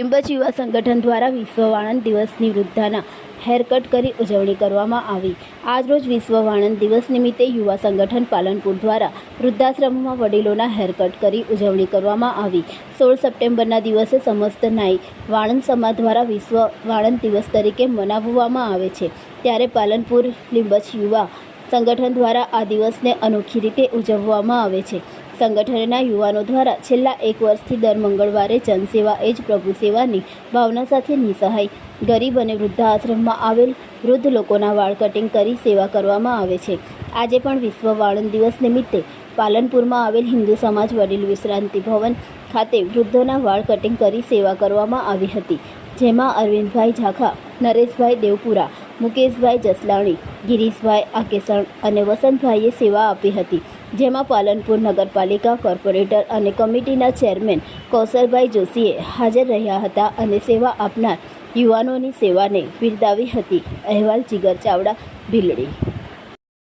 લિંબચ યુવા સંગઠન દ્વારા વિશ્વ વાણંદ દિવસની વૃદ્ધાના હેરકટ કરી ઉજવણી કરવામાં આવી. આજરોજ વિશ્વ વાણંદ દિવસ નિમિત્તે યુવા સંગઠન પાલનપુર દ્વારા વૃદ્ધાશ્રમમાં વડીલોના હેરકટ કરી ઉજવણી કરવામાં આવી. સોળ સપ્ટેમ્બરના દિવસે સમસ્ત નાઈ વાણંદ સમાજ દ્વારા વિશ્વ વાણંદ દિવસ તરીકે મનાવવામાં આવે છે. ત્યારે પાલનપુર લિંબચ યુવા સંગઠન દ્વારા આ દિવસને અનોખી રીતે ઉજવવામાં આવે છે. સંગઠનના યુવાનો દ્વારા છેલ્લા એક વર્ષથી દર મંગળવારે જનસેવા એ જ પ્રભુ સેવાની ભાવના સાથે નિસહાય. ગરીબ અને વૃદ્ધાશ્રમમાં આવેલ વૃદ્ધ લોકોના વાળ કટિંગ કરી સેવા કરવામાં આવે છે. આજે પણ વિશ્વ વાળંદ દિવસ નિમિત્તે પાલનપુરમાં આવેલ હિન્દુ સમાજ વડીલ વિશ્રાંતિ ભવન ખાતે વૃદ્ધોના વાળ કટિંગ કરી સેવા કરવામાં આવી હતી, જેમાં અરવિંદભાઈ ઝાખા, નરેશભાઈ દેવપુરા, મુકેશભાઈ જસલાણી, ગિરીશભાઈ આકેસણ અને વસંતભાઈએ સેવા આપી હતી. જેમાં પાલનપુર નગરપાલિકા કોર્પોરેટર અને કમિટીના ચેરમેન કૌશલભાઈ જોશીએ હાજર રહ્યા હતા અને સેવા આપનાર યુવાનોની સેવાને બિરદાવી હતી. અહેવાલ જીગર ચાવડા, ભીલડી.